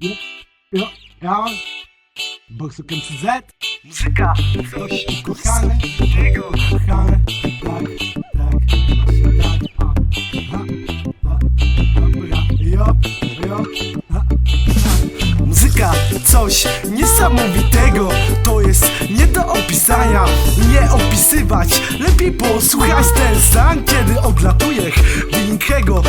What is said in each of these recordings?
Jo, jo, ja. Borsukiem CZ. Muzyka, Coś ukochane, tego ukochane. Tak, tak, właśnie tak. A, ha, ha, dobra, jo, jo, ha. muzyka, coś niesamowitego To jest nie do opisania, nie opisywać Lepiej posłuchać ten stan, kiedy odlatuje Wynikłego,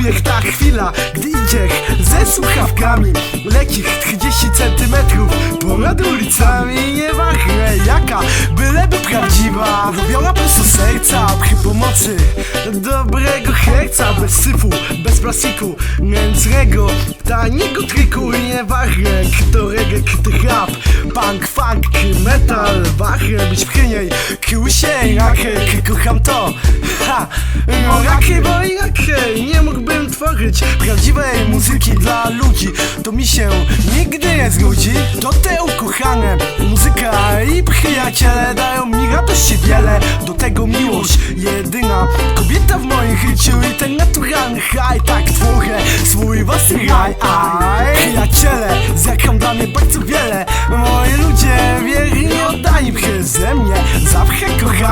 kruje ta chwila Gdy idzie ze słuchawkami Lekkich 30 centymetrów Ponad ulicami. Nie wahre jaka Byleby prawdziwa. Robiona prosto serca Przy pomocy dobrego herca Bez syfu, bez plastiku Nędznego, taniego być przy niej Krył się rakę, kocham to. Ha, rakie, bo i rakie Nie mógłbym tworzyć prawdziwej muzyki dla ludzi. To mi się nigdy nie znudzi To te ukochane Muzyka i przyjaciele dają mi radości wiele. Do tego miłość jedyna Kobieta w moim życiu i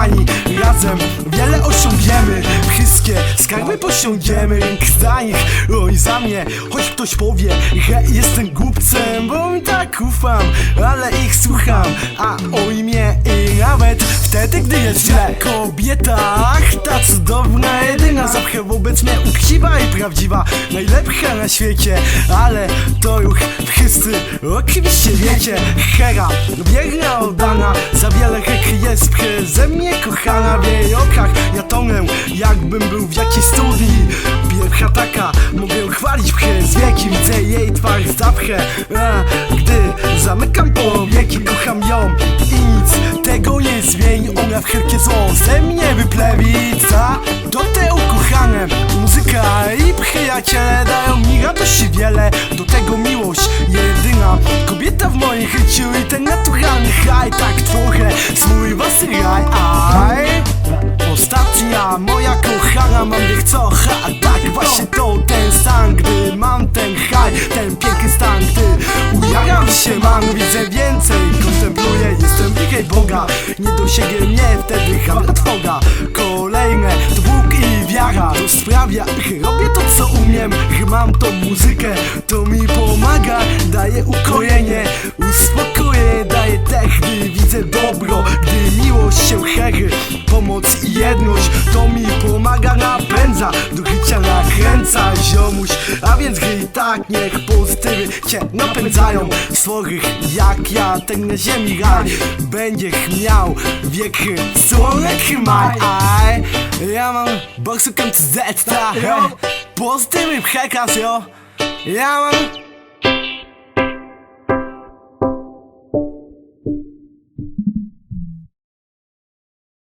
kochani, razem wiele osiągniemy. Wszystkie skarby posiądziemy Ręk za nich, oj za mnie. Choć ktoś powie, że jestem głupcem Bo mi tak ufam, ale ich słucham A o imię nawet wtedy, gdy jest źle. Kobieta, ach, ta cudowna Jedyna zawsze wobec mnie uczciwa i prawdziwa Najlepsza na świecie, ale to już wszyscy oczywiście wiecie. Hera, wierna oddana Za wiele hek jest przeze mnie kochana. W jej oczach ja tonę, jakbym był w jakiejś studni Pierwsza taka, mogę chwalić przez wieki. Widzę jej twarz zawsze, a, gdy zamykam powieki Kocham ją wszelkie zło ze mnie wyplewi Za do te ukochane Muzyka i przyjaciele dają mi radości wiele. Do tego miłość jedyna. Kobieta w moim życiu i ten naturalny haj. Tak tworzę swój własny raj. Aj. Ostatnia moja kochana mam niech co ha Tak właśnie to ten stan Gdy mam ten haj, ten piękny stan. Gdy ujaram się mam, widzę więcej bliżej Boga. Nie mnie wtedy hamra trwoga Kolejne Bóg i wiara To sprawia, robię to co umiem. Mam tą muzykę, to mi pomaga Daje ukojenie, uspokoję Daje tech, gdy widzę dobro. Gdy miłość się hery Pomoc i jedność. To mi pomaga, napędza Nakręca ziomuś. A więc gry i tak niech pozytywy Cię napędzają. Stworych jak ja Ten na ziemi raj. Będziesz miał wieki Słonek maj. Aj. Ja mam Borsukem Z ta he. Pozytywy przekaz yo Ja mam